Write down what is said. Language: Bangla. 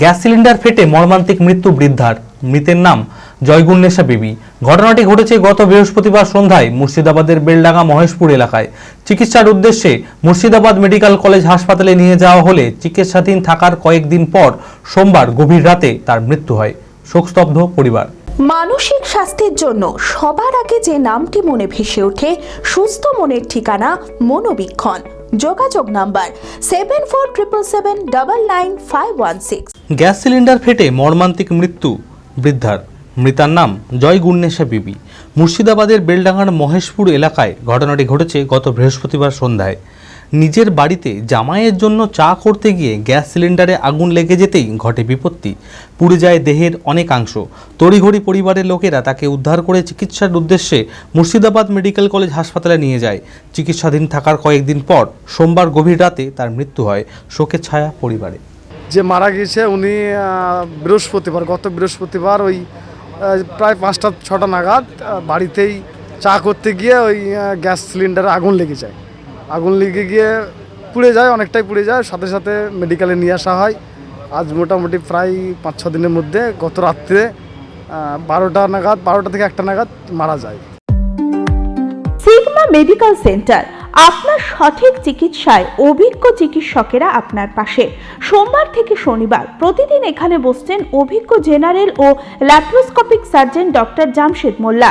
গ্যাস সিলিন্ডার ফেটে মর্মান্তিক মৃত্যু বৃদ্ধার। মৃতের নাম জয়গুন্নেশা বিবি। ঘটনাটি ঘটেছে গত বৃহস্পতিবার সন্ধ্যায় মুর্শিদাবাদের বেলডাঙ্গা মহেশপুর এলাকায়। চিকিৎসার উদ্দেশ্যে মুর্শিদাবাদ মেডিকেল কলেজ হাসপাতালে নিয়ে যাওয়া হলে চিকিৎসাধীন থাকার কয়েকদিন পর সোমবার গভীর রাতে তার মৃত্যু হয়। শোকস্তব্ধ পরিবার। মানসিক স্বাস্থ্যের জন্য সবার আগে যে নামটি মনে ভেসে ওঠে, সুস্থ মনের ঠিকানা মনোবীক্ষণ। যোগাযোগ number seven four triple seven double nine five one six gas cylinder ফেটে মর্মান্তিক মৃত্যু, বৃদ্ধার। মৃতার নাম জয় গুন্নেশা বিবি। মুর্শিদাবাদের বেলডাঙ্গার মহেশপুর এলাকায় ঘটনাটি ঘটেছে গত বৃহস্পতিবার সন্ধ্যায়। নিজের বাড়িতে জামাইয়ের জন্য চা করতে গিয়ে গ্যাস সিলিন্ডারে আগুন লেগে যেতেই ঘটে বিপত্তি। পুড়ে যায় দেহের অনেকাংশ। তড়িঘড়ি পরিবারের লোকেরা তাকে উদ্ধার করে চিকিৎসার উদ্দেশ্যে মুর্শিদাবাদ মেডিকেল কলেজ হাসপাতালে নিয়ে যায়। চিকিৎসাধীন থাকার কয়েকদিন পর সোমবার গভীর রাতে তার মৃত্যু হয় শোকের ছায়া পরিবারে। যে মারা গেছে উনি বৃহস্পতিবার, গত বৃহস্পতিবার ওই প্রায় পাঁচটা, ছটা নাগাদ বাড়িতেই চা করতে গিয়ে ওই গ্যাস সিলিন্ডারে আগুন লেগে যায়। আগুন লেগে গিয়ে পুড়ে যায়, অনেকটাই পুড়ে যায়। সাথে সাথে মেডিকেলে নিয়ে আসা হয়। আজ মোটামুটি প্রায় পাঁচ, ছ দিনের মধ্যে গত রাত্রে বারোটা নাগাদ, বারোটা থেকে একটা নাগাদ মারা যায়। সিগমা মেডিকেল সেন্টার আপনার সঠিক চিকিৎসায় অভিজ্ঞ চিকিৎসকেরা আপনার পাশে। সোমবার থেকে শনিবার প্রতিদিন এখানে বসছেন অভিজ্ঞ জেনারেল ও laparoscopic surgeon doctor Jamshed Molla.